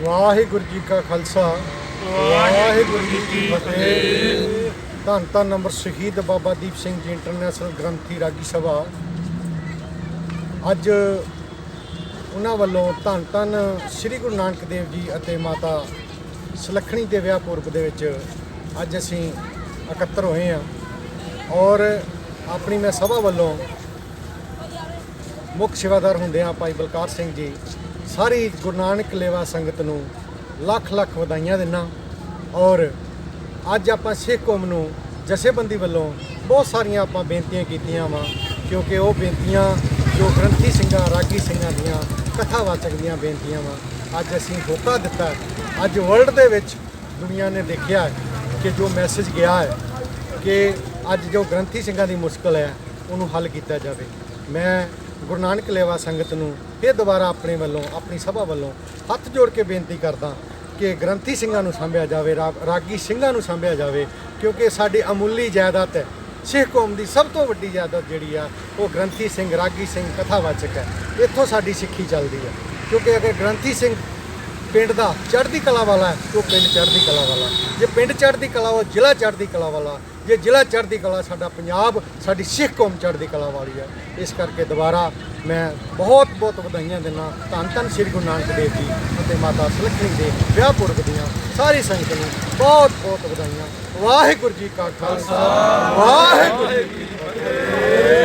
ਵਾਹਿਗੁਰੂ ਜੀ ਕਾ ਖਾਲਸਾ। ਵਾਹਿਗੁਰੂ ਜੀ ਕੀ ਫਤਿਹ। ਧੰਨ ਧੰਨ ਨੰਬਰ ਸ਼ਹੀਦ ਬਾਬਾ ਦੀਪ ਸਿੰਘ ਜੀ ਇੰਟਰਨੈਸ਼ਨਲ ਗ੍ਰੰਥੀ ਰਾਗੀ ਸਭਾ। ਅੱਜ ਉਹਨਾਂ ਵੱਲੋਂ ਧੰਨ ਧੰਨ ਸ੍ਰੀ ਗੁਰੂ ਨਾਨਕ ਦੇਵ ਜੀ ਅਤੇ ਮਾਤਾ ਸੁਲੱਖਣੀ ਦੇ ਵਿਆਹ ਪੁਰਬ ਦੇ ਵਿੱਚ ਅੱਜ ਅਸੀਂ ਇਕੱਤਰ ਹੋਏ ਹਾਂ। ਔਰ ਆਪਣੀ ਮੈਂ ਸਭਾ ਵੱਲੋਂ ਮੁੱਖ ਸੇਵਾਦਾਰ ਹੁੰਦੇ ਆ ਭਾਈ ਬਲਕਾਰ ਸਿੰਘ ਜੀ। ਸਾਰੀ ਗੁਰੂ ਨਾਨਕ ਲੇਵਾ ਸੰਗਤ ਨੂੰ ਲੱਖ ਲੱਖ ਵਧਾਈਆਂ ਦਿੰਨਾ। ਔਰ ਅੱਜ ਆਪਾਂ ਸਿੱਖ ਕੌਮ ਨੂੰ ਜਥੇਬੰਦੀ ਵੱਲੋਂ ਬਹੁਤ ਸਾਰੀਆਂ ਆਪਾਂ ਬੇਨਤੀਆਂ ਕੀਤੀਆਂ ਵਾ, ਕਿਉਂਕਿ ਉਹ ਬੇਨਤੀਆਂ ਜੋ ਗ੍ਰੰਥੀ ਸਿੰਘਾਂ, ਰਾਗੀ ਸਿੰਘਾਂ ਦੀਆਂ ਕਥਾਵਾਚਕ ਦੀਆਂ ਬੇਨਤੀਆਂ ਵਾ। ਅੱਜ ਅਸੀਂ ਹੋਕਾ ਦਿੱਤਾ ਅੱਜ ਵਰਲਡ ਦੇ ਵਿੱਚ ਦੁਨੀਆ ਨੇ ਦੇਖਿਆ ਕਿ ਜੋ ਮੈਸੇਜ ਗਿਆ ਹੈ ਕਿ ਅੱਜ ਜੋ ਗ੍ਰੰਥੀ ਸਿੰਘਾਂ ਦੀ ਮੁਸ਼ਕਲ ਹੈ, ਉਹਨੂੰ ਹੱਲ ਕੀਤਾ ਜਾਵੇ। ਮੈਂ ਗੁਰੂ ਨਾਨਕ ਲੇਵਾ ਸੰਗਤ ਨੂੰ ਇਹ ਦੁਬਾਰਾ ਆਪਣੇ ਵੱਲੋਂ, ਆਪਣੀ ਸਭਾ ਵੱਲੋਂ ਹੱਥ ਜੋੜ ਕੇ ਬੇਨਤੀ ਕਰਦਾ ਕਿ ਗ੍ਰੰਥੀ ਸਿੰਘਾਂ ਨੂੰ ਸੰਭਿਆ ਜਾਵੇ ਰਾਗੀ ਸਿੰਘਾਂ ਨੂੰ ਸੰਭਿਆ ਜਾਵੇ, ਕਿਉਂਕਿ ਸਾਡੀ ਅਮੁੱਲੀ ਜਾਇਦਾਦ ਹੈ। ਸਿੱਖ ਕੌਮ ਦੀ ਸਭ ਤੋਂ ਵੱਡੀ ਜਾਇਦਾਦ ਜਿਹੜੀ ਆ, ਉਹ ਗ੍ਰੰਥੀ ਸਿੰਘ, ਰਾਗੀ ਸਿੰਘ ਕਥਾਵਾਚਕ ਹੈ। ਇੱਥੋਂ ਸਾਡੀ ਸਿੱਖੀ ਚੱਲਦੀ ਹੈ। ਕਿਉਂਕਿ ਅਗਰ ਗ੍ਰੰਥੀ ਸਿੰਘ ਪਿੰਡ ਦਾ ਚੜ੍ਹਦੀ ਕਲਾ ਵਾਲਾ ਹੈ, ਉਹ ਪਿੰਡ ਚੜ੍ਹਦੀ ਕਲਾ ਵਾਲਾ ਜੇ ਪਿੰਡ ਚੜ੍ਹਦੀ ਕਲਾ, ਉਹ ਜ਼ਿਲ੍ਹਾ ਚੜ੍ਹਦੀ ਕਲਾ ਵਾਲਾ ਜੇ ਜ਼ਿਲ੍ਹਾ ਚੜ੍ਹਦੀ ਕਲਾ ਸਾਡਾ ਪੰਜਾਬ, ਸਾਡੀ ਸਿੱਖ ਕੌਮ ਚੜ੍ਹਦੀ ਕਲਾ ਵਾਲੀ ਹੈ। ਇਸ ਕਰਕੇ ਦੁਬਾਰਾ ਮੈਂ ਬਹੁਤ ਬਹੁਤ ਵਧਾਈਆਂ ਦਿੰਦਾ ਧੰਨ ਧੰਨ ਸ੍ਰੀ ਗੁਰੂ ਨਾਨਕ ਦੇਵ ਜੀ ਅਤੇ ਮਾਤਾ ਸੁਲੱਖਣੀ ਦੇ ਵਿਆਹ ਪੁਰਬ ਦੀਆਂ ਸਾਰੀ ਸੰਗਤ ਨੂੰ ਬਹੁਤ ਬਹੁਤ ਵਧਾਈਆਂ। ਵਾਹਿਗੁਰੂ ਜੀ ਕਾ ਖਾਲਸਾ। ਵਾਹਿਗੁਰੂ ਜੀ ਕੀ ਫਤਿਹ।